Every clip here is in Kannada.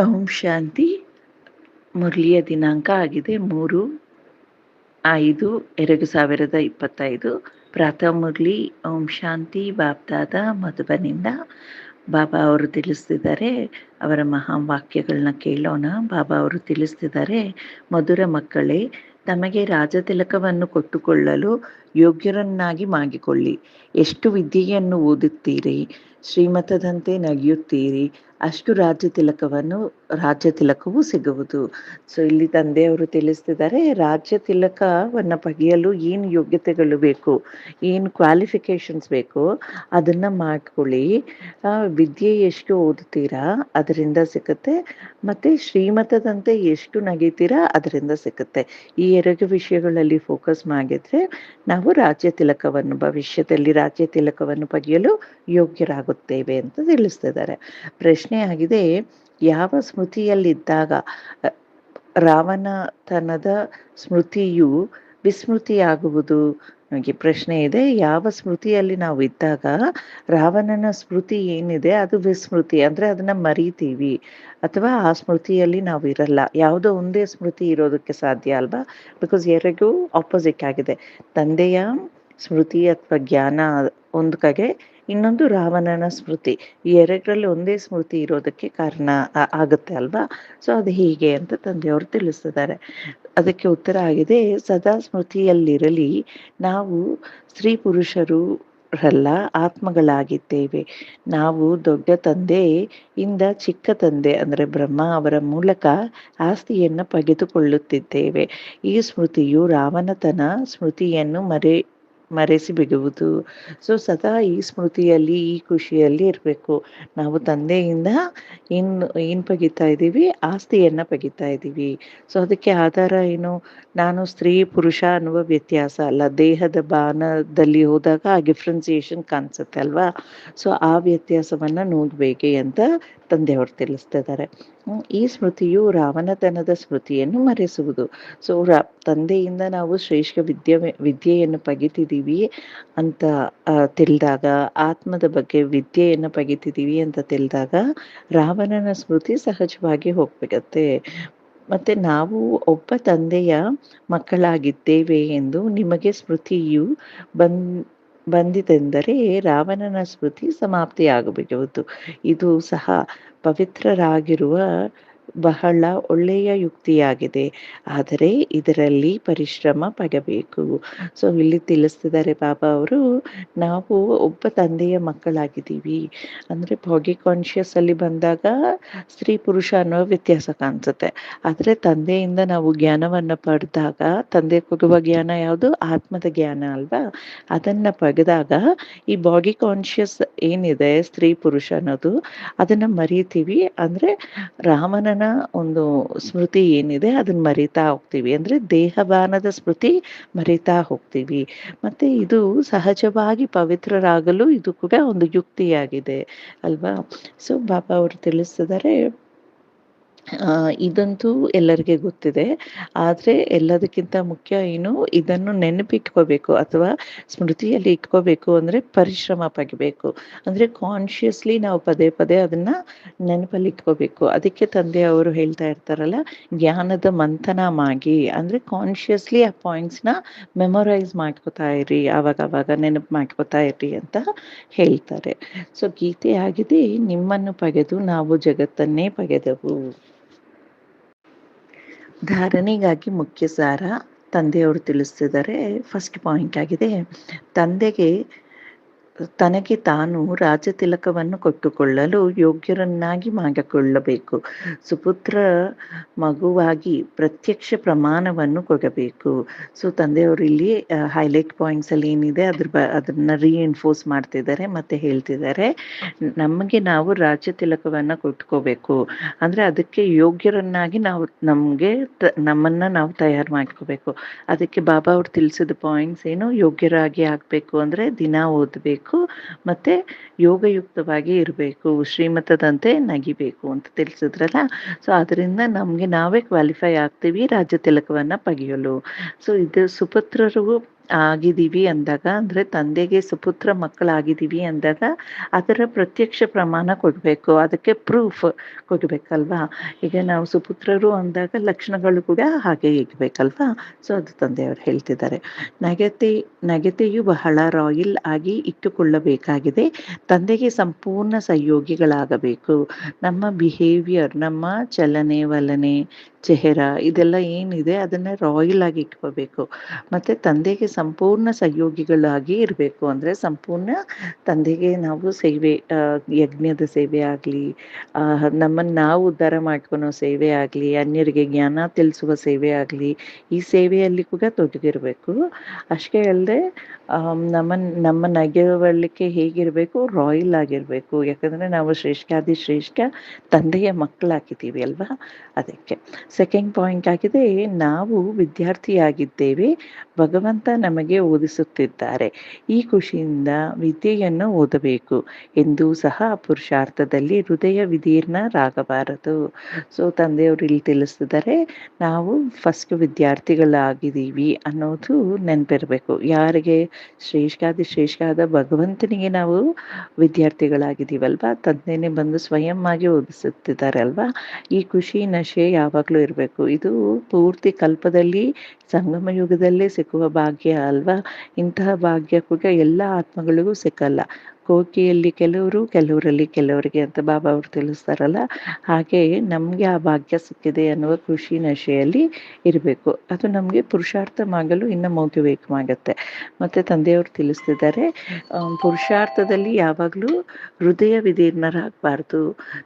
ಓಂ ಶಾಂತಿ. ಮುರಳಿಯ ದಿನಾಂಕ ಆಗಿದೆ ಮೂರು ಐದು ಎರಡು ಸಾವಿರದ ಇಪ್ಪತ್ತೈದು. ಪ್ರಾತಃ ಮುರಳಿ, ಓಂ ಶಾಂತಿ ಬಾಬ್ದಾದ ಮಧುಬನಿಂದ. ಬಾಬಾ ಅವರು ತಿಳಿಸ್ತಿದ್ದಾರೆ, ಅವರ ಮಹಾವಾಕ್ಯಗಳನ್ನ ಕೇಳೋಣ. ಬಾಬಾ ಅವರು ತಿಳಿಸ್ತಿದ್ದಾರೆ, ಮಧುರ ಮಕ್ಕಳೇ, ತಮಗೆ ರಾಜತಿಲಕವನ್ನು ಕೊಟ್ಟುಕೊಳ್ಳಲು ಯೋಗ್ಯರನ್ನಾಗಿ ಮಾಡಿಕೊಳ್ಳಿ ಎಷ್ಟು ವಿದ್ಯೆಯನ್ನು ಓದುತ್ತೀರಿ? ಶ್ರೀಮತದಂತೆ ನಗಿಯುತ್ತೀರಿ. ಅಷ್ಟು ರಾಜ್ಯ ತಿಲಕವನ್ನು, ರಾಜ್ಯ ತಿಲಕವೂ ಸಿಗುವುದು. ಸೊ ಇಲ್ಲಿ ತಂದೆಯವರು ತಿಳಿಸ್ತಿದ್ದಾರೆ, ರಾಜ್ಯ ತಿಲಕವನ್ನ ಪಡೆಯಲು ಏನು ಯೋಗ್ಯತೆಗಳು ಬೇಕು, ಏನು ಕ್ವಾಲಿಫಿಕೇಶನ್ಸ್ ಬೇಕು, ಅದನ್ನ ಮಾಡ್ಕೊಳ್ಳಿ. ವಿದ್ಯೆ ಎಷ್ಟು ಓದುತ್ತೀರಾ, ಅದರಿಂದ ಸಿಗುತ್ತೆ. ಮತ್ತೆ ಶ್ರೀಮತದಂತೆ ಎಷ್ಟು ನಗೀತೀರಾ, ಅದರಿಂದ ಸಿಗುತ್ತೆ. ಈ ಎರಡು ವಿಷಯಗಳಲ್ಲಿ ಫೋಕಸ್ ಮಾಡಿದ್ರೆ ನಾವು ರಾಜ್ಯ ತಿಲಕವನ್ನು, ಭವಿಷ್ಯದಲ್ಲಿ ರಾಜ್ಯ ತಿಲಕವನ್ನು ಪಡೆಯಲು ಯೋಗ್ಯರಾಗುತ್ತೇವೆ ಅಂತ ತಿಳಿಸ್ತಿದ್ದಾರೆ. ಆಗಿದೆ. ಯಾವ ಸ್ಮೃತಿಯಲ್ಲಿದ್ದಾಗ ರಾವಣತನದ ಸ್ಮೃತಿಯು ವಿಸ್ಮೃತಿಯಾಗುವುದು? ನನಗೆ ಪ್ರಶ್ನೆ ಇದೆ. ಯಾವ ಸ್ಮೃತಿಯಲ್ಲಿ ನಾವು ಇದ್ದಾಗ ರಾವಣನ ಸ್ಮೃತಿ ಏನಿದೆ, ಅದು ವಿಸ್ಮೃತಿ. ಅಂದ್ರೆ ಅದನ್ನ ಮರಿತೀವಿ. ಅಥವಾ ಆ ಸ್ಮೃತಿಯಲ್ಲಿ ನಾವು ಇರಲ್ಲ. ಯಾವುದೋ ಒಂದೇ ಸ್ಮೃತಿ ಇರೋದಕ್ಕೆ ಸಾಧ್ಯ ಅಲ್ವಾ? ಬಿಕಾಸ್ ಎರಗೂ ಆಪೋಸಿಟ್ ಆಗಿದೆ. ತಂದೆಯ ಸ್ಮೃತಿ ಅಥವಾ ಜ್ಞಾನ ಒಂದು ಕಡೆ ಇನ್ನೊಂದು ರಾವಣನ ಸ್ಮೃತಿ. ಈ ಎರಡರಲ್ಲಿ ಒಂದೇ ಸ್ಮೃತಿ ಇರೋದಕ್ಕೆ ಕಾರಣ ಆಗುತ್ತೆ ಅಲ್ವಾ? ಸೊ ಅದು ಹೀಗೆ ಅಂತ ತಂದೆಯವರು ತಿಳಿಸ್ತಿದ್ದಾರೆ ಅದಕ್ಕೆ ಉತ್ತರ ಆಗಿದೆ, ಸದಾ ಸ್ಮೃತಿಯಲ್ಲಿರಲಿ, ನಾವು ಸ್ತ್ರೀ ಪುರುಷರು ರಲ್ಲ ಆತ್ಮಗಳಾಗಿದ್ದೇವೆ. ನಾವು ದೊಡ್ಡ ತಂದೆ, ಇಂದ ಚಿಕ್ಕ ತಂದೆ, ಅಂದ್ರೆ ಬ್ರಹ್ಮ ಅವರ ಮೂಲಕ ಆಸ್ತಿಯನ್ನು ಪಗೆದುಕೊಳ್ಳುತ್ತಿದ್ದೇವೆ. ಈ ಸ್ಮೃತಿಯು ರಾವಣತನ ಸ್ಮೃತಿಯನ್ನು ಮರೆ ಮರೆಸಿ ಬಿಡುವುದು. ಸೊ ಸದಾ ಈ ಸ್ಮೃತಿಯಲ್ಲಿ, ಈ ಖುಷಿಯಲ್ಲಿ ಇರಬೇಕು. ನಾವು ತಂದೆಯಿಂದ ಏನು ಏನು ಪಗಿತಾ ಇದ್ದೀವಿ, ಆಸ್ತಿಯನ್ನ ಪಗಿತಾ ಇದ್ದೀವಿ. ಸೊ ಅದಕ್ಕೆ ಆಧಾರ ಏನು? ನಾನು ಸ್ತ್ರೀ, ಪುರುಷ ಅನ್ನುವ ವ್ಯತ್ಯಾಸ ಅಲ್ಲ. ದೇಹದ ಬಾನದಲ್ಲಿ ಹೋದಾಗ ಆ ಡಿಫ್ರೆನ್ಸಿಯೇಷನ್ ಕಾಣಿಸುತ್ತೆ ಅಲ್ವಾ? ಸೊ ಆ ವ್ಯತ್ಯಾಸವನ್ನ ನೋಡಬೇಕೆ ಅಂತ ತಂದೆಯವರು ತಿಳಿಸ್ತಿದ್ದಾರೆ. ಈ ಸ್ಮೃತಿಯು ರಾವಣತನದ ಸ್ಮೃತಿಯನ್ನು ಮರೆಸುವುದು. ಸೊ ರಾ, ತಂದೆಯಿಂದ ನಾವು ಶ್ರೇಷ್ಠ ವಿದ್ಯೆ, ವಿದ್ಯೆಯನ್ನು ಪಗಿತಿದ್ದೀವಿ ಅಂತ ತಿಳಿದಾಗ, ಆತ್ಮದ ಬಗ್ಗೆ ವಿದ್ಯೆಯನ್ನು ಪಗಿತಿದ್ದೀವಿ ಅಂತ ತಿಳಿದಾಗ ರಾವಣನ ಸ್ಮೃತಿ ಸಹಜವಾಗಿ ಹೋಗ್ಬಿಡುತ್ತೆ. ಮತ್ತೆ ನಾವು ಒಬ್ಬ ತಂದೆಯ ಮಕ್ಕಳಾಗಿದ್ದೇವೆ ಎಂದು ನಿಮಗೆ ಸ್ಮೃತಿಯು ಬಂದ್ ಬಂದಿತೆಂದರೆ ರಾವಣನ ಸ್ಮೃತಿ ಸಮಾಪ್ತಿಯಾಗಬಹುದು ಇದು ಸಹ ಪವಿತ್ರರಾಗಿರುವ ಬಹಳ ಒಳ್ಳೆಯ ಯುಕ್ತಿಯಾಗಿದೆ. ಆದರೆ ಇದರಲ್ಲಿ ಪರಿಶ್ರಮ ಪಡಬೇಕು. ಸೊ ಇಲ್ಲಿ ತಿಳಿಸ್ತಿದ್ದಾರೆ ಬಾಬಾ ಅವರು ನಾವು ಒಬ್ಬ ತಂದೆಯ ಮಕ್ಕಳಾಗಿದ್ದೀವಿ. ಅಂದ್ರೆ ಬಾಡಿ ಕಾನ್ಶಿಯಸ್ ಅಲ್ಲಿ ಬಂದಾಗ ಸ್ತ್ರೀ ಪುರುಷ ಅನ್ನೋ ವ್ಯತ್ಯಾಸ ಕಾಣಿಸುತ್ತೆ. ಆದ್ರೆ ತಂದೆಯಿಂದ ನಾವು ಜ್ಞಾನವನ್ನ ಪಡೆದಾಗ ತಂದೆ ಕೊಡುವ ಜ್ಞಾನ ಯಾವುದು? ಆತ್ಮದ ಜ್ಞಾನ ಅಲ್ವಾ? ಅದನ್ನ ಪಡೆದಾಗ ಈ ಬಾಡಿ ಕಾನ್ಶಿಯಸ್ ಏನಿದೆ ಸ್ತ್ರೀ ಪುರುಷ ಅನ್ನೋದು ಅದನ್ನ ಮರಿತೀವಿ. ಅಂದ್ರೆ ರಾಮನ ಒಂದು ಸ್ಮೃತಿ ಏನಿದೆ ಅದನ್ನ ಮರಿತಾ ಹೋಗ್ತೀವಿ. ಅಂದ್ರೆ ದೇಹಬಾನದ ಸ್ಮೃತಿ ಮರಿತಾ ಹೋಗ್ತೀವಿ. ಮತ್ತೆ ಇದು ಸಹಜವಾಗಿ ಪವಿತ್ರರಾಗಲು ಇದು ಕೂಡ ಒಂದು ಯುಕ್ತಿಯಾಗಿದೆ, ಅಲ್ವಾ? ಸೊ ಬಾಬಾ ಅವರು ತಿಳಿಸಿದರೆ ಇದಂತೂ ಎಲ್ಲರಿಗೆ ಗೊತ್ತಿದೆ. ಆದ್ರೆ ಎಲ್ಲದಕ್ಕಿಂತ ಮುಖ್ಯ ಏನು, ಇದನ್ನು ನೆನಪಿಟ್ಕೋಬೇಕು ಅಥವಾ ಸ್ಮೃತಿಯಲ್ಲಿ ಇಟ್ಕೋಬೇಕು ಅಂದ್ರೆ ಪರಿಶ್ರಮ ಪಗಿಬೇಕು ಅಂದ್ರೆ ಕಾನ್ಶಿಯಸ್ಲಿ ನಾವು ಪದೇ ಪದೇ ಅದನ್ನ ನೆನಪಲ್ಲಿ ಇಟ್ಕೋಬೇಕು. ಅದಕ್ಕೆ ತಂದೆ ಅವರು ಹೇಳ್ತಾ ಇರ್ತಾರಲ್ಲ, ಜ್ಞಾನದ ಮಂಥನ ಮಾಗಿ. ಅಂದ್ರೆ ಕಾನ್ಶಿಯಸ್ಲಿ ಆ ನ ಮೆಮೊರೈಸ್ ಮಾಡ್ಕೋತಾ ಇರಿ ಅವಾಗ ನೆನಪು ಮಾಡ್ಕೋತಾ ಇರಿ ಅಂತ ಹೇಳ್ತಾರೆ. ಸೊ ಗೀತೆ ಆಗಿದೆ ನಿಮ್ಮನ್ನು ಪಗೆದು ನಾವು ಜಗತ್ತನ್ನೇ ಪಗೆದವು. ಧಾರಣೆಗಾಗಿ ಮುಖ್ಯ ಸಾರ ತಂದೆಯವರು ತಿಳಿಸ್ತಿದ್ದಾರೆ. ಫಸ್ಟ್ ಪಾಯಿಂಟ್ ಆಗಿದೆ ತಂದೆಗೆ ತನಗೆ ತಾನು ರಾಜತಿಲಕವನ್ನು ಕೊಟ್ಟುಕೊಳ್ಳಲು ಯೋಗ್ಯರನ್ನಾಗಿ ಮಾಡಿಕೊಳ್ಳಬೇಕು. ಸುಪುತ್ರ ಮಗುವಾಗಿ ಪ್ರತ್ಯಕ್ಷ ಪ್ರಮಾಣವನ್ನು ಕೊಡಬೇಕು. ಸೊ ತಂದೆಯವರು ಇಲ್ಲಿ ಹೈಲೈಟ್ ಪಾಯಿಂಟ್ಸ್ ಅಲ್ಲಿ ಏನಿದೆ, ಅದ್ರ ಬ, ಅದನ್ನ ರೀಎನ್ಫೋರ್ಸ್ ಮಾಡ್ತಿದ್ದಾರೆ, ಮತ್ತೆ ಹೇಳ್ತಿದ್ದಾರೆ. ನಮಗೆ ನಾವು ರಾಜ್ಯ ತಿಲಕವನ್ನ ಕೊಟ್ಕೋಬೇಕು. ಅಂದ್ರೆ ಅದಕ್ಕೆ ಯೋಗ್ಯರನ್ನಾಗಿ ನಾವು, ನಮ್ಗೆ ನಮ್ಮನ್ನ ನಾವು ತಯಾರು ಮಾಡ್ಕೋಬೇಕು. ಅದಕ್ಕೆ ಬಾಬಾ ಅವ್ರು ತಿಳಿಸಿದ ಪಾಯಿಂಟ್ಸ್ ಏನು, ಯೋಗ್ಯರಾಗಿ ಆಗ್ಬೇಕು ಅಂದ್ರೆ ದಿನ ಓದ್ಬೇಕು. ಮತ್ತೆ ಯೋಗಯುಕ್ತವಾಗಿ ಇರಬೇಕು, ಶ್ರೀಮತದಂತೆ ನಗಿಬೇಕು ಅಂತ ತಿಳಿಸಿದ್ರಲ್ಲ? ಸೊ ಅದರಿಂದ ನಮ್ಗೆ ನಾವೇ ಕ್ವಾಲಿಫೈ ಆಗ್ತೀವಿ ರಾಜ್ಯ ತಿಲಕವನ್ನ ಪಗೆಯಲು. ಸೊ ಇದು ಸುಪುತ್ರರು ಆಗಿದ್ದೀವಿ ಅಂದಾಗ, ಅಂದರೆ ತಂದೆಗೆ ಸುಪುತ್ರ ಮಕ್ಕಳಾಗಿದ್ದೀವಿ ಅಂದಾಗ, ಅದರ ಪ್ರತ್ಯಕ್ಷ ಪ್ರಮಾಣ ಕೊಡಬೇಕು. ಅದಕ್ಕೆ ಪ್ರೂಫ್ ಕೊಡಬೇಕಲ್ವಾ? ಈಗ ನಾವು ಸುಪುತ್ರರು ಅಂದಾಗ ಲಕ್ಷಣಗಳು ಕೂಡ ಹಾಗೆ ಇರಬೇಕಲ್ವಾ? ಸೊ ಅದು ತಂದೆಯವರು ಹೇಳ್ತಿದ್ದಾರೆ. ನಗತೆ, ನಗತೆಯು ಬಹಳ ರಾಯಲ್ ಆಗಿ ಇಟ್ಟುಕೊಳ್ಳಬೇಕಾಗಿದೆ. ತಂದೆಗೆ ಸಂಪೂರ್ಣ ಸಹಯೋಗಿಗಳಾಗಬೇಕು. ನಮ್ಮ ಬಿಹೇವಿಯರ್ ನಮ್ಮ ಚಲನೆ, ವಲನೆ ಚೆಹರ ಇದೆಲ್ಲ ಏನಿದೆ ಅದನ್ನ ರಾಯಲ್ ಆಗಿ ಇಟ್ಕೋಬೇಕು. ಮತ್ತು ತಂದೆಗೆ ಸಂಪೂರ್ಣ ಸಹಯೋಗಿಗಳಾಗಿ ಇರಬೇಕು ಅಂದರೆ ಸಂಪೂರ್ಣ ತಂದೆಗೆ ನಾವು ಸೇವೆ ಯಜ್ಞದ ಸೇವೆ ಆಗಲಿ ನಮ್ಮನ್ನು ನಾವು ಉದ್ಧಾರ ಮಾಡ್ಕೊಳೋ ಸೇವೆ ಆಗಲಿ, ಅನ್ಯರಿಗೆ ಜ್ಞಾನ ತಿಳಿಸುವ ಸೇವೆ ಆಗಲಿ, ಈ ಸೇವೆಯಲ್ಲಿ ಕೂಡ ತೊಡಗಿರಬೇಕು. ಅಷ್ಟೇ ಅಲ್ಲದೆ ನಮ್ಮ ನಮ್ಮ ನಗೆವಳಿಕೆ ಹೇಗಿರಬೇಕು ರಾಯಲ್ ಆಗಿರಬೇಕು. ಯಾಕಂದರೆ ನಾವು ಶ್ರೇಷ್ಠಾದಿ ಶ್ರೇಷ್ಠ ತಂದೆಯ ಮಕ್ಕಳಾಗಿದ್ದೀವಿ ಅಲ್ವಾ? ಅದಕ್ಕೆ. ಸೆಕೆಂಡ್ ಪಾಯಿಂಟ್ ಆಗಿದೆ, ನಾವು ವಿದ್ಯಾರ್ಥಿಯಾಗಿದ್ದೇವೆ. ಭಗವಂತ ನಮಗೆ ಓದಿಸುತ್ತಿದ್ದಾರೆ. ಈ ಖುಷಿಯಿಂದ ವಿದ್ಯೆಯನ್ನು ಓದಬೇಕು ಎಂದು ಸಹ ಪುರುಷಾರ್ಥದಲ್ಲಿ ಹೃದಯ ವಿದೀರ್ಣರಾಗಬಾರದು ಸೊ ತಂದೆಯವರು ಇಲ್ಲಿ ತಿಳಿಸಿದರೆ ನಾವು ಫಸ್ಟ್ ವಿದ್ಯಾರ್ಥಿಗಳಾಗಿದ್ದೀವಿ ಅನ್ನೋದು ನೆನಪಿರಬೇಕು. ಯಾರಿಗೆ ಶ್ರೇಷ್ಠಾದಿ ಶ್ರೇಷ್ಠಾದ ಭಗವಂತನಿಗೆ ನಾವು ವಿದ್ಯಾರ್ಥಿಗಳಾಗಿದ್ದೀವಲ್ವಾ? ತಂದೆನೇ ಬಂದು ಸ್ವಯಂ ಆಗಿ ಓದಿಸುತ್ತಿದ್ದಾರೆ ಅಲ್ವಾ ಈ ಖುಷಿ ನಶೆ ಯಾವಾಗಲೂ ಇರಬೇಕು. ಇದು ಪೂರ್ತಿ ಕಲ್ಪದಲ್ಲಿ, ಸಂಗಮ ಯುಗದಲ್ಲೇ ಸಿಕ್ಕುವ ಭಾಗ್ಯ ಅಲ್ವಾ? ಇಂತಹ ಭಾಗ್ಯ ಕೂಡ ಎಲ್ಲ ಆತ್ಮಗಳಿಗೂ ಸಿಕ್ಕಲ್ಲ. ಕೋಕಿಯಲ್ಲಿ ಕೆಲವರು, ಕೆಲವರಲ್ಲಿ ಕೆಲವರಿಗೆ ಅಂತ ಬಾಬಾ ಅವರು ತಿಳಿಸ್ತಾರಲ್ಲ? ಹಾಗೆ ನಮಗೆ ಆ ಭಾಗ್ಯ ಸಿಕ್ಕಿದೆ ಅನ್ನುವ ಖುಷಿ ನಶೆಯಲ್ಲಿ ಇರಬೇಕು. ಅದು ನಮಗೆ ಪುರುಷಾರ್ಥ ಮಾಡಲು ಇನ್ನು ಆಗತ್ತೆ ಮತ್ತು ತಂದೆಯವರು ತಿಳಿಸ್ತಿದ್ದಾರೆ ಪುರುಷಾರ್ಥದಲ್ಲಿ ಯಾವಾಗಲೂ ಹೃದಯ ವಿದೀರ್ಣರಾಗಬಾರ್ದು.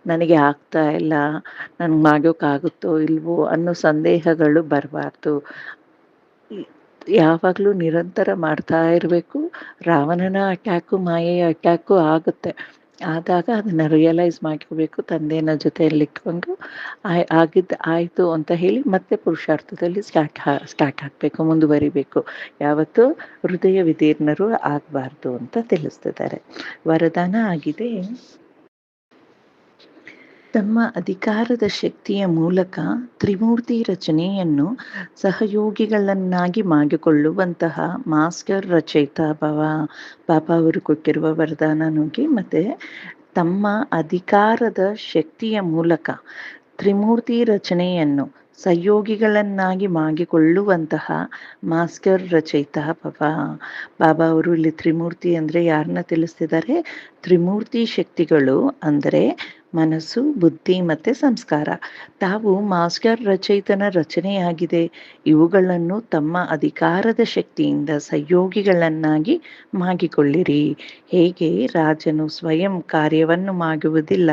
ನನಗೆ ಆಗ್ತಾ ಇಲ್ಲ, ನನಗೆ ಮಾಡೋಕ್ಕಾಗುತ್ತೋ ಇಲ್ವೋ ಅನ್ನೋ ಸಂದೇಹಗಳು ಬರಬಾರ್ದು. ಯಾವಾಗಲೂ ನಿರಂತರ ಮಾಡ್ತಾ ಇರಬೇಕು. ರಾವಣನ ಅಟ್ಯಾಕು, ಮಾಯೆಯ ಅಟ್ಯಾಕು ಆಗುತ್ತೆ. ಆದಾಗ ಅದನ್ನು ರಿಯಲೈಸ್ ಮಾಡ್ಕೋಬೇಕು ತಂದೆನ ಜೊತೆಯಲ್ಲಿ ಇಟ್ಕೊಂಡು ಆಯ್ ಆಗಿದ್ದು, ಆಯಿತು ಅಂತ ಹೇಳಿ ಮತ್ತೆ ಪುರುಷಾರ್ಥದಲ್ಲಿ ಸ್ಟಾರ್ಟ್ ಸ್ಟಾರ್ಟ್ ಆಗಬೇಕು ಮುಂದುವರಿಬೇಕು. ಯಾವತ್ತೂ ಹೃದಯ ವಿದೀರ್ಣರು ಆಗಬಾರ್ದು ಅಂತ ತಿಳಿಸ್ತಿದ್ದಾರೆ. ವರದಾನ ಆಗಿದೆ. ತಮ್ಮ ಅಧಿಕಾರದ ಶಕ್ತಿಯ ಮೂಲಕ ತ್ರಿಮೂರ್ತಿ ರಚನೆಯನ್ನು ಸಹಯೋಗಿಗಳನ್ನಾಗಿ ಮಾಡಿಕೊಳ್ಳುವಂತಹ ಮಾಸ್ಟರ್ ರಚಯಿತ ಭವ ಬಾಬಾ ಅವರು ಕೊಟ್ಟಿರುವ ವರದಾನ ನುಗ್ಗಿ ಮತ್ತೆ ತಮ್ಮ ಅಧಿಕಾರದ ಶಕ್ತಿಯ ಮೂಲಕ ತ್ರಿಮೂರ್ತಿ ರಚನೆಯನ್ನು ಸಹಯೋಗಿಗಳನ್ನಾಗಿ ಮಾಡಿಕೊಳ್ಳುವಂತಹ ಮಾಸ್ಟರ್ ರಚಯಿತ ಭವ. ಬಾಬಾ ಅವರು ಇಲ್ಲಿ ತ್ರಿಮೂರ್ತಿ ಅಂದರೆ ಯಾರನ್ನ ತಿಳಿಸ್ತಿದ್ದಾರೆ? ತ್ರಿಮೂರ್ತಿ ಶಕ್ತಿಗಳು ಅಂದರೆ ಮನಸ್ಸು, ಬುದ್ಧಿ ಮತ್ತು ಸಂಸ್ಕಾರ. ತಾವು ಮಾಸ್ಟರ್ ರಚಯಿತನ ರಚನೆಯಾಗಿದೆ. ಇವುಗಳನ್ನು ತಮ್ಮ ಅಧಿಕಾರದ ಶಕ್ತಿಯಿಂದ ಸಹಯೋಗಿಗಳನ್ನಾಗಿ ಮಾಗಿಕೊಳ್ಳಿರಿ. ಹೇಗೆ? ರಾಜನು ಸ್ವಯಂ ಕಾರ್ಯವನ್ನು ಮಾಗುವುದಿಲ್ಲ,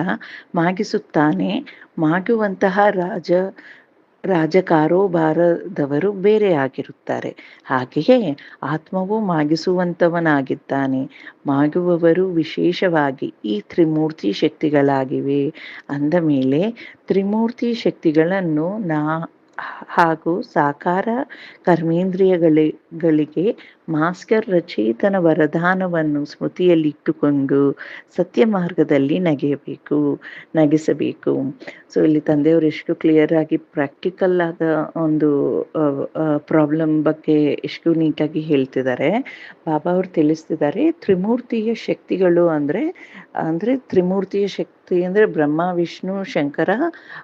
ಮಾಗಿಸುತ್ತಾನೆ. ಮಾಗುವಂತಹ ರಾಜ ರಾಜಕಾರೋಬಾರದವರು ಬೇರೆ ಆಗಿರುತ್ತಾರೆ. ಹಾಗೆಯೇ ಆತ್ಮವು ಮಾಗಿಸುವಂಥವನಾಗಿದ್ದಾನೆ ಮಾಗುವವರು ವಿಶೇಷವಾಗಿ ಈ ತ್ರಿಮೂರ್ತಿ ಶಕ್ತಿಗಳಾಗಿವೆ. ಅಂದ ಮೇಲೆ ತ್ರಿಮೂರ್ತಿ ಶಕ್ತಿಗಳನ್ನು ನಾ ಹಾಗೂ ಸಾಕಾರ ಕರ್ಮೇಂದ್ರಿಯಗಳಿಗೆ ಮಾಸ್ಕರ್ ರಚಯಿತನ ವರದಾನವನ್ನು ಸ್ಮೃತಿಯಲ್ಲಿಟ್ಟುಕೊಂಡು ಸತ್ಯ ಮಾರ್ಗದಲ್ಲಿ ನಗೆಯಬೇಕು, ನಗಿಸಬೇಕು. ಸೊ ಇಲ್ಲಿ ತಂದೆಯವರು ಎಷ್ಟು ಕ್ಲಿಯರ್ ಆಗಿ ಪ್ರಾಕ್ಟಿಕಲ್ ಆದ ಒಂದು ಪ್ರಾಬ್ಲಮ್ ಬಗ್ಗೆ ಎಷ್ಟು ನೀಟಾಗಿ ಹೇಳ್ತಿದ್ದಾರೆ. ಬಾಬಾ ಅವರು ತಿಳಿಸ್ತಿದ್ದಾರೆ ತ್ರಿಮೂರ್ತಿಯ ಶಕ್ತಿಗಳು ಅಂದರೆ ಅಂದರೆ ತ್ರಿಮೂರ್ತಿಯ ಶಕ್ತಿ ಅಂದರೆ ಬ್ರಹ್ಮ, ವಿಷ್ಣು, ಶಂಕರ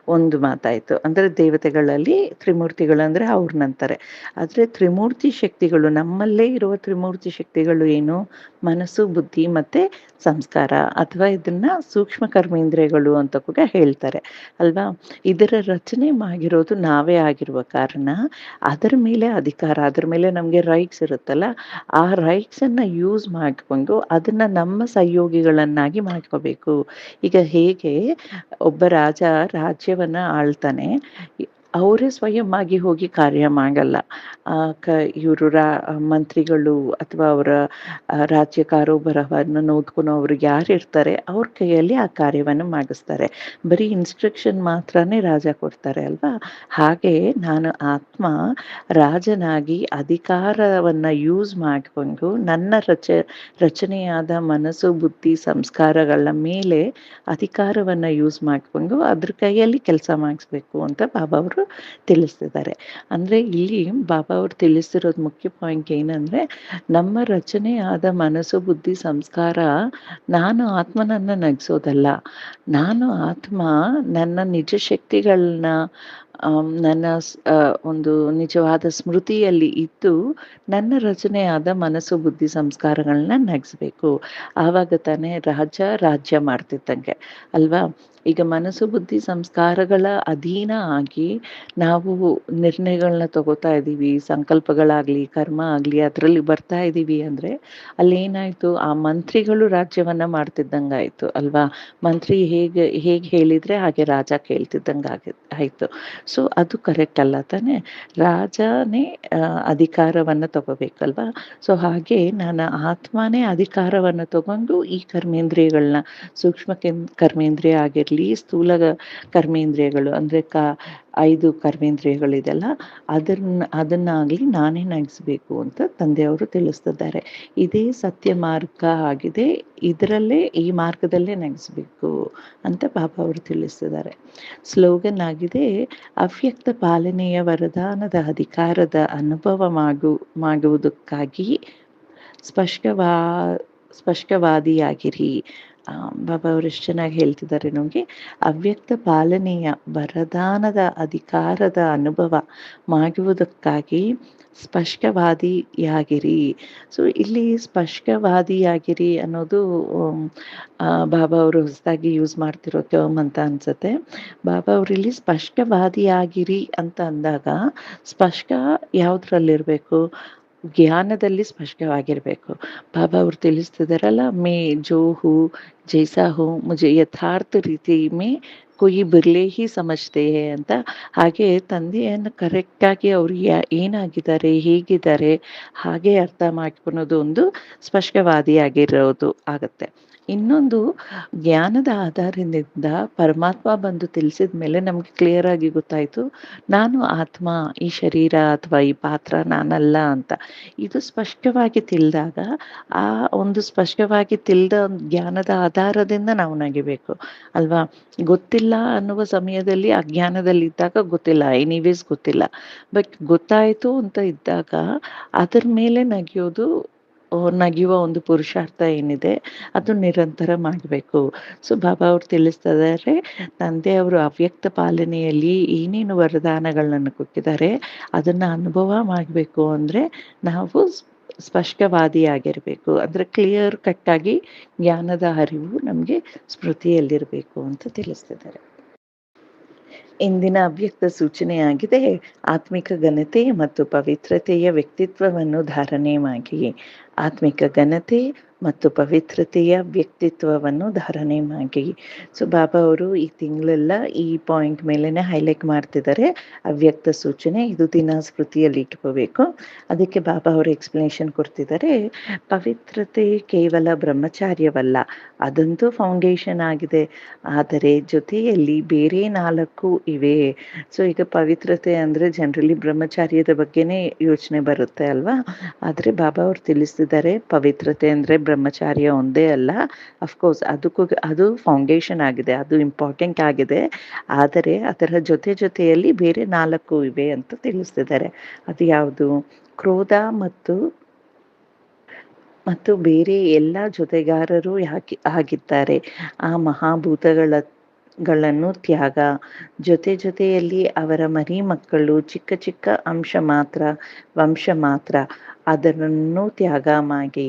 ಒಂದು ಮಾತಾಯಿತು. ಅಂದರೆ ದೇವತೆಗಳಲ್ಲಿ ತ್ರಿಮೂರ್ತಿಗಳು ಅಂದರೆ ಅವ್ರನ್ನಂತಾರೆ ಆದರೆ ತ್ರಿಮೂರ್ತಿ ಶಕ್ತಿಗಳು ನಮ್ಮಲ್ಲೇ ಇರುವ ತ್ರಿಮೂರ್ತಿ ಶಕ್ತಿಗಳು ಏನು? ಮನಸ್ಸು, ಬುದ್ಧಿ ಮತ್ತೆ ಸಂಸ್ಕಾರ ಅಥವಾ ಇದನ್ನ ಸೂಕ್ಷ್ಮ ಕರ್ಮೇಂದ್ರಿಯಗಳು ಅಂತ ಕೂಡ ಹೇಳ್ತಾರೆ. ಅಲ್ವಾ? ಇದರ ರಚನೆ ಆಗಿರೋದು ನಾವೇ ಆಗಿರುವ ಕಾರಣ. ಅದರ ಮೇಲೆ ಅಧಿಕಾರ, ಅದರ ಮೇಲೆ ನಮಗೆ ರೈಟ್ಸ್ ಇರುತ್ತಲ್ಲ, ಆ ರೈಟ್ಸನ್ನು ಯೂಸ್ ಮಾಡಿಕೊಂಡು ಅದನ್ನ ನಮ್ಮ ಸಹಯೋಗಿಗಳನ್ನಾಗಿ ಮಾಡ್ಕೋಬೇಕು. ಈಗ ಹೇಗೆ ಒಬ್ಬ ರಾಜ ರಾಜ್ಯವನ್ನ ಆಳ್ತಾನೆ ಅವರೇ ಸ್ವಯಂ ಆಗಿ ಹೋಗಿ ಕಾರ್ಯ ಮಾಡಲ್ಲ. ಕ, ಇವರು ರಾ, ಮಂತ್ರಿಗಳು ಅಥವಾ ಅವರ ರಾಜ್ಯ ಕಾರೋಬಾರವನ್ನು ಅವರು ಯಾರು ಇರ್ತಾರೆ, ಅವ್ರ ಕೈಯಲ್ಲಿ ಆ ಕಾರ್ಯವನ್ನು ಮಾಡಿಸ್ತಾರೆ. ಬರೀ ಇನ್ಸ್ಟ್ರಕ್ಷನ್ ಮಾತ್ರನೇ ರಾಜ ಕೊಡ್ತಾರೆ ಅಲ್ವಾ? ಹಾಗೆ ನಾನು ಆತ್ಮ ರಾಜನಾಗಿ ಅಧಿಕಾರವನ್ನು ಯೂಸ್ ಮಾಡಿಕೊಂಡು ನನ್ನ ರಚ, ರಚನೆಯಾದ ಮನಸ್ಸು, ಬುದ್ಧಿ ಸಂಸ್ಕಾರಗಳ ಮೇಲೆ ಅಧಿಕಾರವನ್ನು ಯೂಸ್ ಮಾಡಿಕೊಂಡು ಅದ್ರ ಕೈಯಲ್ಲಿ ಕೆಲಸ ಮಾಡಿಸ್ಬೇಕು ಅಂತ ಬಾಬಾ ಅವರು ಅವರು ತಿಳಿಸ್ತಿದ್ದಾರೆ. ಅಂದರೆ ಇಲ್ಲಿ ಬಾಬಾ ಅವರು ತಿಳಿಸ್ತಿರೋದು ಮುಖ್ಯ ಪಾಯಿಂಟ್ ಏನಂದರೆ, ನಮ್ಮ ರಚನೆ ಆದ ಮನಸ್ಸು, ಬುದ್ಧಿ, ಸಂಸ್ಕಾರ ನಾನು ಆತ್ಮನನ್ನು ನಗಿಸೋದಲ್ಲ. ನಾನು ಆತ್ಮ ನನ್ನ ನಿಜ ಶಕ್ತಿಗಳನ್ನ ನನ್ನ ಒಂದು ನಿಜವಾದ ಸ್ಮೃತಿಯಲ್ಲಿ ಇದ್ದು ನನ್ನ ರಚನೆಯಾದ ಮನಸ್ಸು ಬುದ್ಧಿ ಸಂಸ್ಕಾರಗಳನ್ನ ನಗಿಸ್ಬೇಕು. ಆವಾಗ ತಾನೇ ರಾಜ ರಾಜ್ಯ ಮಾಡ್ತಿದ್ದಂಗೆ. ಅಲ್ವಾ? ಈಗ ಮನಸ್ಸು ಬುದ್ಧಿ ಸಂಸ್ಕಾರಗಳ ಅಧೀನ ಆಗಿ ನಾವು ನಿರ್ಣಯಗಳನ್ನ ತಗೋತಾ ಇದ್ದೀವಿ, ಸಂಕಲ್ಪಗಳಾಗ್ಲಿ, ಕರ್ಮ ಆಗ್ಲಿ, ಅದರಲ್ಲಿ ಬರ್ತಾ ಇದ್ದೀವಿ ಅಲ್ಲಿ ಏನಾಯ್ತು ಆ ಮಂತ್ರಿಗಳು ರಾಜ್ಯವನ್ನ ಮಾಡ್ತಿದ್ದಂಗಾಯ್ತು, ಅಲ್ವಾ? ಮಂತ್ರಿ ಹೇಗೆ ಹೇಗೆ ಹೇಳಿದ್ರೆ ಹಾಗೆ ರಾಜ ಕೇಳ್ತಿದ್ದಂಗ ಆಗಿ ಆಯಿತು. ಸೊ ಅದು ಕರೆಕ್ಟ್ ಅಲ್ಲ ತಾನೆ? ರಾಜನೇ ಅಧಿಕಾರವನ್ನು ತಗೋಬೇಕಲ್ವಾ? ಸೊ ಹಾಗೆ ನಾನು ಆತ್ಮನೇ ಅಧಿಕಾರವನ್ನು ತಗೊಂಡು ಈ ಕರ್ಮೇಂದ್ರಿಯಗಳನ್ನ, ಸೂಕ್ಷ್ಮ ಕರ್ಮೇಂದ್ರಿಯ ಆಗಿರಲಿ, ಸ್ಥೂಲ ಕರ್ಮೇಂದ್ರಿಯಗಳು, ಅಂದರೆ ಕ ಐದು ಕರ್ಮೇಂದ್ರಿಯಗಳಿದೆಲ್ಲ, ಅದನ್ನ, ಅದನ್ನಾಗಲಿ ನಾನೇ ನಗಿಸ್ಬೇಕು ಅಂತ ತಂದೆಯವರು ತಿಳಿಸ್ತಿದ್ದಾರೆ. ಇದೇ ಸತ್ಯ ಮಾರ್ಗ ಆಗಿದೆ, ಇದರಲ್ಲೇ ಈ ಮಾರ್ಗದಲ್ಲೇ ನಗಿಸ್ಬೇಕು ಅಂತ ಪಾಪ ಅವರು ತಿಳಿಸ್ತಿದ್ದಾರೆ. ಸ್ಲೋಗನ್ ಆಗಿದೆ, ಅವ್ಯಕ್ತ ಪಾಲನೆಯ ವರದಾನದ ಅಧಿಕಾರದ ಅನುಭವ ಮಾಡು ಮಾಡುವುದಕ್ಕಾಗಿ ಸ್ಪಷ್ಟವಾ, ಸ್ಪಷ್ಟವಾದಿಯಾಗಿರಿ. ಬಾಬಾ ಅವರು ಎಷ್ಟು ಚೆನ್ನಾಗಿ ಹೇಳ್ತಿದ್ದಾರೆ ನಮಗೆ ಅವ್ಯಕ್ತ ಪಾಲನೆಯ ವರದಾನದ ಅಧಿಕಾರದ ಅನುಭವ ಮಾಡುವುದಕ್ಕಾಗಿ ಸ್ಪಷ್ಟವಾದಿಯಾಗಿರಿ. ಸೊ ಇಲ್ಲಿ ಸ್ಪಷ್ಟವಾದಿಯಾಗಿರಿ ಅನ್ನೋದು ಬಾಬಾ ಅವರು ಹೊಸದಾಗಿ ಯೂಸ್ ಮಾಡ್ತಿರೋ ಟರ್ಮ್ ಅಂತ ಅನ್ಸುತ್ತೆ. ಬಾಬಾ ಅವರು ಇಲ್ಲಿ ಸ್ಪಷ್ಟವಾದಿಯಾಗಿರಿ ಅಂತ ಅಂದಾಗ ಸ್ಪಷ್ಟ ಯಾವುದ್ರಲ್ಲಿರಬೇಕು? ಜ್ಞಾನದಲ್ಲಿ ಸ್ಪಷ್ಟವಾಗಿರಬೇಕು. ಬಾಬಾ ಅವ್ರು ತಿಳಿಸ್ತಿದಾರಲ್ಲ, ಮೇ ಜೋ ಹೂ ಜೈಸಾ ಹೂ ಮುಜೆ ಯಥಾರ್ಥ ರೀತಿ ಮೇ ಕೊಯಿ ಬಿರ್ಲೇ ಹಿ ಸಮಜ್ತೆ ಅಂತ. ಹಾಗೆ ತಂದೆಯನ್ನು ಕರೆಕ್ಟಾಗಿ ಅವರು ಯಾ ಏನಾಗಿದ್ದಾರೆ, ಹೇಗಿದ್ದಾರೆ, ಹಾಗೆ ಅರ್ಥ ಮಾಡ್ಕೊಳೋದು ಒಂದು ಸ್ಪಷ್ಟವಾದಿಯಾಗಿರೋದು ಆಗತ್ತೆ. ಇನ್ನೊಂದು ಜ್ಞಾನದ ಆಧಾರದಿಂದ ಪರಮಾತ್ಮ ಬಂದು ತಿಳಿಸಿದ ಮೇಲೆ ನಮ್ಗೆ ಕ್ಲಿಯರ್ ಆಗಿ ಗೊತ್ತಾಯ್ತು. ನಾನು ಆತ್ಮ, ಈ ಶರೀರ ಅಥವಾ ಈ ಪಾತ್ರ ನಾನಲ್ಲ ಅಂತ. ಇದು ಸ್ಪಷ್ಟವಾಗಿ ತಿಳಿದಾಗ, ಆ ಒಂದು ಸ್ಪಷ್ಟವಾಗಿ ತಿಳಿದ ಜ್ಞಾನದ ಆಧಾರದಿಂದ ನಾವು ನಗಿಬೇಕು. ಅಲ್ವಾ? ಗೊತ್ತಿಲ್ಲ ಅನ್ನುವ ಸಮಯದಲ್ಲಿ ಅಜ್ಞಾನದಲ್ಲಿದ್ದಾಗ ಗೊತ್ತಿಲ್ಲ ಎನಿವೇಸ್ ಗೊತ್ತಿಲ್ಲ. ಬಟ್ ಗೊತ್ತಾಯ್ತು ಅಂತ ಇದ್ದಾಗ, ಅದ್ರ ಮೇಲೆ ನಗಿಯೋದು ನಗಿಯುವ ಒಂದು ಪುರುಷಾರ್ಥ ಏನಿದೆ, ಅದು ನಿರಂತರ ಮಾಡಬೇಕು. ಸೊ ಬಾಬಾ ಅವ್ರು ತಿಳಿಸ್ತಾ ತಂದೆ ಅವರು ಅವ್ಯಕ್ತ ಪಾಲನೆಯಲ್ಲಿ ಏನೇನು ವರದಾನಗಳನ್ನ ಕೊಟ್ಟಿದ್ದಾರೆ, ಅದನ್ನ ಅನುಭವ ಮಾಡಬೇಕು ಅಂದ್ರೆ ನಾವು ಸ್ಪಷ್ಟವಾದಿಯಾಗಿರಬೇಕು. ಅಂದ್ರೆ ಕ್ಲಿಯರ್ ಕಟ್ ಆಗಿ ಜ್ಞಾನದ ಅರಿವು ನಮಗೆ ಸ್ಮೃತಿಯಲ್ಲಿರಬೇಕು ಅಂತ ತಿಳಿಸ್ತಿದ್ದಾರೆ. ಇಂದಿನ ಅವ್ಯಕ್ತ ಸೂಚನೆಯಾಗಿದೆ ಆತ್ಮಿಕ ಘನತೆ ಮತ್ತು ಪವಿತ್ರತೆಯ ವ್ಯಕ್ತಿತ್ವವನ್ನು ಧಾರಣೆ ಮಾಡಿ. ಆತ್ಮಿಕ ಘನತೆ ಮತ್ತು ಪವಿತ್ರತೆಯ ವ್ಯಕ್ತಿತ್ವವನ್ನು ಧಾರಣೆ ಮಾಡಿ. ಸೊ ಬಾಬಾ ಅವರು ಈ ತಿಂಗಳೆಲ್ಲ ಈ ಪಾಯಿಂಟ್ ಮೇಲೆನೆ ಹೈಲೈಟ್ ಮಾಡ್ತಿದ್ದಾರೆ. ಅವ್ಯಕ್ತ ಸೂಚನೆ ಇದು ದಿನ ಸ್ಮೃತಿಯಲ್ಲಿ ಇಟ್ಕೋಬೇಕು. ಅದಕ್ಕೆ ಬಾಬಾ ಅವರು ಎಕ್ಸ್ಪ್ಲನೇಷನ್ ಕೊಡ್ತಿದ್ದಾರೆ. ಪವಿತ್ರತೆ ಕೇವಲ ಬ್ರಹ್ಮಚಾರ್ಯವಲ್ಲ, ಅದಂತೂ ಫೌಂಡೇಶನ್ ಆಗಿದೆ. ಆದರೆ ಜೊತೆಯಲ್ಲಿ ಬೇರೆ ನಾಲ್ಕು ಇವೆ. ಸೊ ಈಗ ಪವಿತ್ರತೆ ಅಂದರೆ ಜನರಲಿ ಬ್ರಹ್ಮಚಾರ್ಯದ ಬಗ್ಗೆನೇ ಯೋಚನೆ ಬರುತ್ತೆ ಅಲ್ವಾ? ಆದರೆ ಬಾಬಾ ಅವರು ತಿಳಿಸ್ತಿದ್ದಾರೆ ಪವಿತ್ರತೆ ಅಂದರೆ ಬ್ರಹ್ಮಚಾರ್ಯ ಒಂದೇ ಅಲ್ಲ. ಅಫ್ಕೋರ್ಸ್ ಅದಕ್ಕೂ ಅದು ಫೌಂಡೇಶನ್ ಆಗಿದೆ, ಅದು ಇಂಪಾರ್ಟೆಂಟ್ ಆಗಿದೆ. ಆದರೆ ಅದರ ಜೊತೆ ಜೊತೆಯಲ್ಲಿ ಬೇರೆ ನಾಲ್ಕು ಇವೆ ಅಂತ ತಿಳಿಸ್ತಿದ್ದಾರೆ. ಅದು ಯಾವುದು? ಕ್ರೋಧ ಮತ್ತು ಮತ್ತು ಬೇರೆ ಎಲ್ಲ ಜೊತೆಗಾರರು ಯಾಕೆ ಆಗಿದ್ದಾರೆ? ಆ ಮಹಾಭೂತಗಳ ಗಳನ್ನು ತ್ಯಾಗ. ಜೊತೆ ಜೊತೆಯಲ್ಲಿ ಅವರ ಮರಿ ಮಕ್ಕಳು ಚಿಕ್ಕ ಚಿಕ್ಕ ಅಂಶ ಮಾತ್ರ, ವಂಶ ಮಾತ್ರ ಅದನ್ನು ತ್ಯಾಗ ಮಾಡಿ.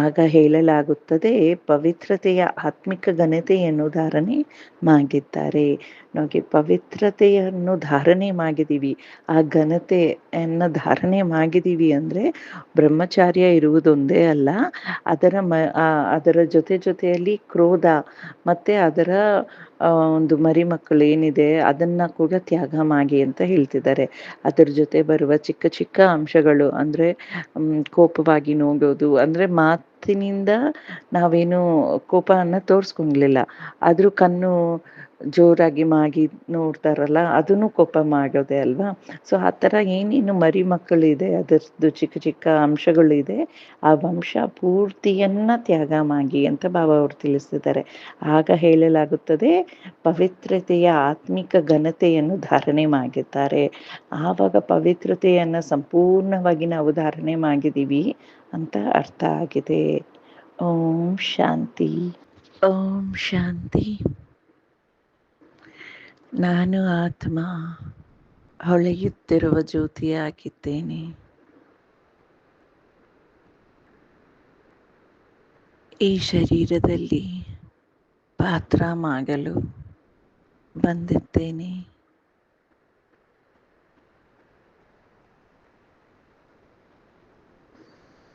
ಆಗ ಹೇಳಲಾಗುತ್ತದೆ, ಪವಿತ್ರತೆಯ ಆತ್ಮಿಕ ಘನತೆಯನ್ನು ಧಾರಣೆ ಮಾಡಿದ್ದಾರೆ. ನಮಗೆ ಪವಿತ್ರತೆಯನ್ನು ಧಾರಣೆ ಮಾಡಿದೀವಿ ಆ ಘನತೆಯನ್ನು ಧಾರಣೆ ಮಾಡಿದೀವಿ ಅಂದ್ರೆ ಬ್ರಹ್ಮಚಾರ್ಯ ಇರುವುದೊಂದೇ ಅಲ್ಲ, ಅದರ ಮ ಅದರ ಜೊತೆ ಜೊತೆಯಲ್ಲಿ ಕ್ರೋಧ, ಮತ್ತೆ ಅದರ ಒಂದು ಮರಿ ಮಕ್ಕಳು ಏನಿದೆ ಅದನ್ನ ಕೂಡ ತ್ಯಾಗ ಮಾಡಿ ಅಂತ ಹೇಳ್ತಿದ್ದಾರೆ. ಅದರ ಜೊತೆ ಬರುವ ಚಿಕ್ಕ ಚಿಕ್ಕ ಅಂಶಗಳು ಅಂದ್ರೆ ಕೋಪವಾಗಿ ನೋಡೋದು ಅಂದ್ರೆ ಮಾತಿನಿಂದ ನಾವೇನು ಕೋಪವನ್ನ ತೋರಿಸ್ಕೊಂಡ್ಲಿಲ್ಲ. ಆದ್ರೂ ಕಣ್ಣು ಜೋರಾಗಿ ಮಾಗಿ ನೋಡ್ತಾರಲ್ಲ, ಅದನ್ನು ಕೋಪ ಮಾಡೋದೆ ಅಲ್ವಾ? ಸೊ ಆ ಥರ ಏನೇನು ಮರಿ ಮಕ್ಕಳಿದೆ, ಅದರದ್ದು ಚಿಕ್ಕ ಚಿಕ್ಕ ಅಂಶಗಳಿದೆ, ಆ ವಂಶ ಪೂರ್ತಿಯನ್ನ ತ್ಯಾಗ ಮಾಗಿ ಅಂತ ಬಾಬಾ ಅವರು ತಿಳಿಸಿದ್ದಾರೆ. ಆಗ ಹೇಳಲಾಗುತ್ತದೆ, ಪವಿತ್ರತೆಯ ಆತ್ಮಿಕ ಘನತೆಯನ್ನು ಧಾರಣೆ ಮಾಡಿದ್ದಾರೆ. ಆವಾಗ ಪವಿತ್ರತೆಯನ್ನು ಸಂಪೂರ್ಣವಾಗಿ ನಾವು ಧಾರಣೆ ಮಾಡಿದೀವಿ ಅಂತ ಅರ್ಥ ಆಗಿದೆ. ಓಂ ಶಾಂತಿ. ಓಂ ಶಾಂತಿ. ನಾನು ಆತ್ಮ ಹೊಳೆಯುತ್ತಿರುವ ಜ್ಯೋತಿಯಾಗಿದ್ದೇನೆ. ಈ ಶರೀರದಲ್ಲಿ ಪಾತ್ರ ಮಾಡಲು ಬಂದಿದ್ದೇನೆ.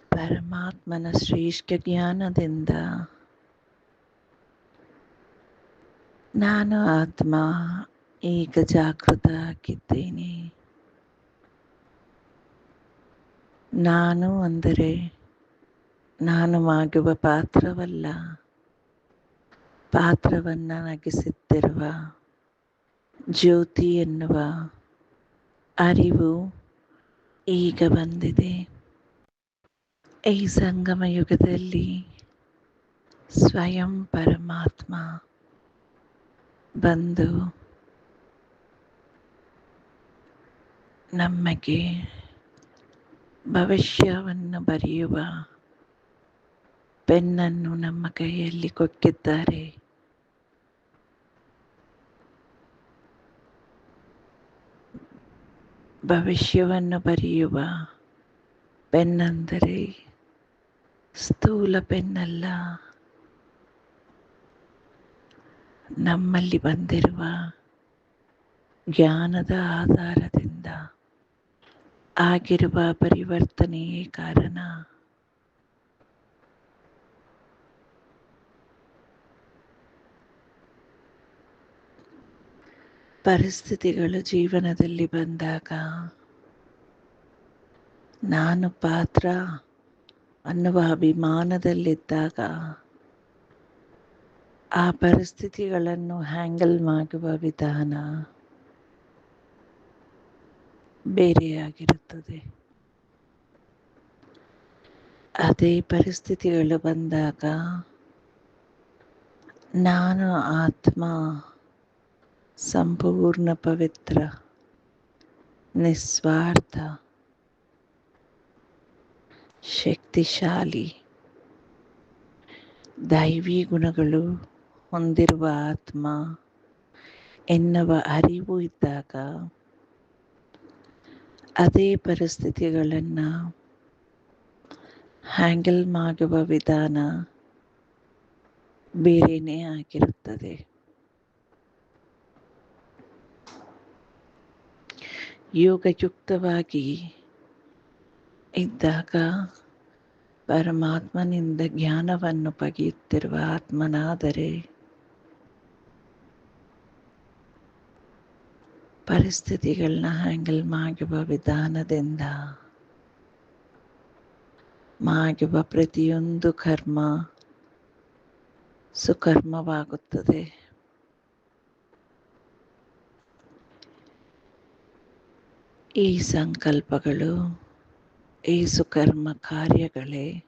ಪರಮಾತ್ಮನ ಶ್ರೇಷ್ಠ ಜ್ಞಾನದಿಂದ ನಾನು ಆತ್ಮ ಈಗ ಜಾಗೃತ ಆಗಿದ್ದೇನೆ ನಾನು ಅಂದರೆ ನಾನು ಮಾಗುವ ಪಾತ್ರವಲ್ಲ. ಪಾತ್ರವನ್ನು ನಗಿಸುತ್ತಿರುವ ಜ್ಯೋತಿ ಎನ್ನುವ ಅರಿವು ಈಗ ಬಂದಿದೆ. ಈ ಸಂಗಮ ಯುಗದಲ್ಲಿ ಸ್ವಯಂ ಪರಮಾತ್ಮ ಬಂದು ನಮಗೆ ಭವಿಷ್ಯವನ್ನು ಬರೆಯುವ ಪೆನ್ನನ್ನು ನಮ್ಮ ಕೈಯಲ್ಲಿ ಕೊಟ್ಟಿದ್ದಾರೆ. ಭವಿಷ್ಯವನ್ನು ಬರೆಯುವ ಪೆನ್ನಂದರೆ ಸ್ಥೂಲ ಪೆನ್ನಲ್ಲ. ನಮ್ಮಲ್ಲಿ ಬಂದಿರುವ ಜ್ಞಾನದ ಆಧಾರದಿಂದ ಆಗಿರುವ ಪರಿವರ್ತನೆಯೇ ಕಾರಣ? ಪರಿಸ್ಥಿತಿಗಳು ಜೀವನದಲ್ಲಿ ಬಂದಾಗ ನಾನು ಪಾತ್ರ ಅನ್ನುವ ಅಭಿಮಾನದಲ್ಲಿದ್ದಾಗ ಆ ಪರಿಸ್ಥಿತಿಗಳನ್ನು ಹ್ಯಾಂಗಲ್ ಮಾಡುವ ವಿಧಾನ ಬೇರೆಯಾಗಿರುತ್ತದೆ. ಅದೇ ಪರಿಸ್ಥಿತಿಗಳು ಬಂದಾಗ ನಾನು ಆತ್ಮ ಸಂಪೂರ್ಣ ಪವಿತ್ರ, ನಿಸ್ವಾರ್ಥ, ಶಕ್ತಿಶಾಲಿ, ದೈವಿ ಗುಣಗಳು ಹೊಂದಿರುವ ಆತ್ಮ ಎನ್ನುವ ಅರಿವು ಇದ್ದಾಗ ಅದೇ ಪರಿಸ್ಥಿತಿಗಳನ್ನು ಹ್ಯಾಂಡಲ್ ಮಾಡುವ ವಿಧಾನ ಬೇರೆಯೇ ಆಗಿರುತ್ತದೆ. ಯೋಗಯುಕ್ತವಾಗಿ ಇದ್ದಾಗ ಪರಮಾತ್ಮನಿಂದ ಜ್ಞಾನವನ್ನು ಪಡೆಯುತ್ತಿರುವ ಆತ್ಮನಾದರೆ ಪರಿಸ್ಥಿತಿಗಳನ್ನ ಹ್ಯಾಂಡಲ್ ಮಾಡುವ ವಿಧಾನದಿಂದ? ಮಾಡುವ ಪ್ರತಿಯೊಂದು ಕರ್ಮ ಸುಕರ್ಮವಾಗುತ್ತದೆ. ಈ ಸಂಕಲ್ಪಗಳು, ಈ ಸುಕರ್ಮ ಕಾರ್ಯಗಳೇ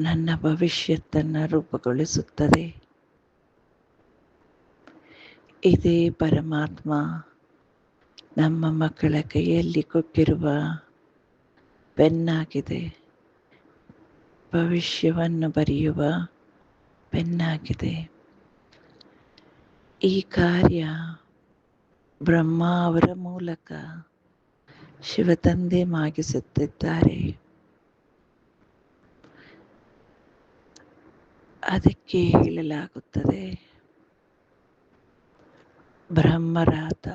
ನನ್ನ ಭವಿಷ್ಯತ್ತನ್ನು ರೂಪುಗೊಳಿಸುತ್ತದೆ. ಇದೇ ಪರಮಾತ್ಮ ನಮ್ಮ ಮಕ್ಕಳ ಕೈಯಲ್ಲಿ ಕೊಟ್ಟಿರುವ ಪೆನ್ನಾಗಿದೆ. ಭವಿಷ್ಯವನ್ನು ಬರೆಯುವ ಪೆನ್ನಾಗಿದೆ. ಈ ಕಾರ್ಯ ಬ್ರಹ್ಮ ಅವರ ಮೂಲಕ ಶಿವತಂದೆ ಮಾಗಿಸುತ್ತಿದ್ದಾರೆ. ಅದಕ್ಕೆ ಹೇಳಲಾಗುತ್ತದೆ ಬ್ರಹ್ಮರಾತ,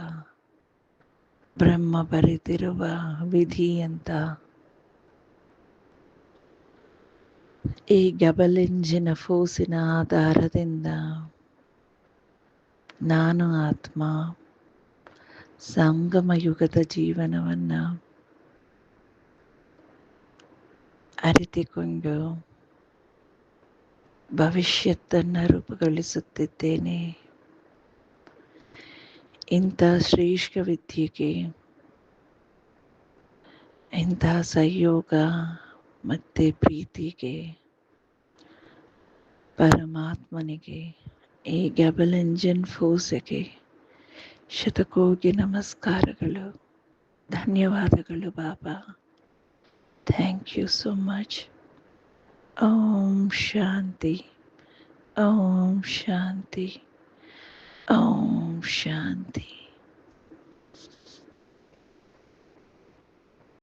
ಬ್ರಹ್ಮ ಬರೆದಿರುವ ವಿಧಿ ಅಂತ ಈ ಗಬಲಿಂಜಿನ ಫೋಸಿನ ಆಧಾರದಿಂದ ನಾನು ಆತ್ಮ, ಸಂಗಮ ಯುಗದ ಜೀವನವನ್ನು ಅರಿತುಕೊಂಡು ಭವಿಷ್ಯತ್ತನ್ನು ರೂಪುಗೊಳಿಸುತ್ತಿದ್ದೇನೆ. ಇಂಥ ಶ್ರೇಷ್ಠ ವಿದ್ಯೆಗೆ ಇಂಥ ಸಂಯೋಗ ಮತ್ತು ಪ್ರೀತಿಗೆ ಪರಮಾತ್ಮನಿಗೆ ಈ ಗ್ಯಾಬಲೆಂಜನ್ ಫೋಸೆಗೆ ಶತಕೋಗಿ ನಮಸ್ಕಾರಗಳು ಧನ್ಯವಾದಗಳು Baba thank you so much ಓಂ ಶಾಂತಿ ಓಂ ಶಾಂತಿ ಓಂ ಶಾಂತಿ